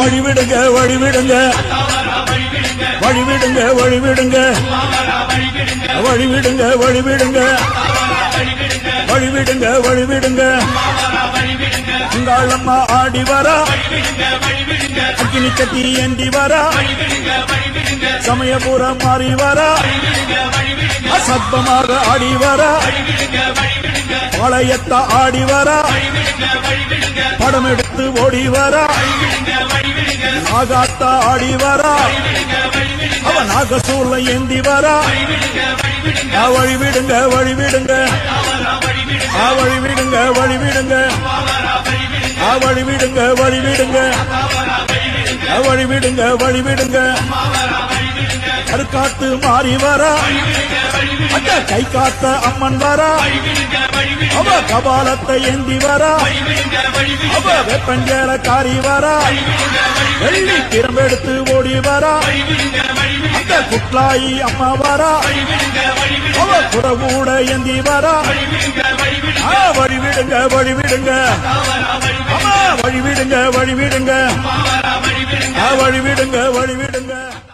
வழிவிடுங்க வழிவிடுங்க. வழிவிடுங்க வழிவிடுங்க. வழிவிடுங்க வழிவிடுங்க. வழிவிடுங்க வழிவிடுங்க. அங்காளம்மா ஆடி வரா. அக்கினி கட்டி ஏந்தி வரா. சமயபுரம் மாறி வரா. அசத்தமாக ஆடி வரா. பாளையத்த ஆடி வரா. படம் எடுத்து ஓடி வரா. நாகாத்தா ஆடி வரா. அவ நாகசூர்ல ஏந்தி வரா. ஆ, வழி விடுங்க வழி விடுங்க ஆ, வழி விடுங்க வழி விடுங்க வழி விடுங்க வழி விடுங்க வழி விடுங்க வழி விடுங்க கருக்காத்து மாறி வரா. அந்த கை காத்த அம்மன் வரா. அவ கபாலத்தை ஏந்தி வரா. அவ வெப்பஞ்சேல காரி வரா. வெள்ளி திறம்பெடுத்து ஓடி வரா. அந்த குட்லாயி அம்மா வரா. அவ புறகூட ஏந்தி வரா. வழிவிடுங்க வழிவிடுங்க. அம்மா வழிவிடுங்க வழிவிடுங்க. வழிவிடுங்க வழிவிடுங்க.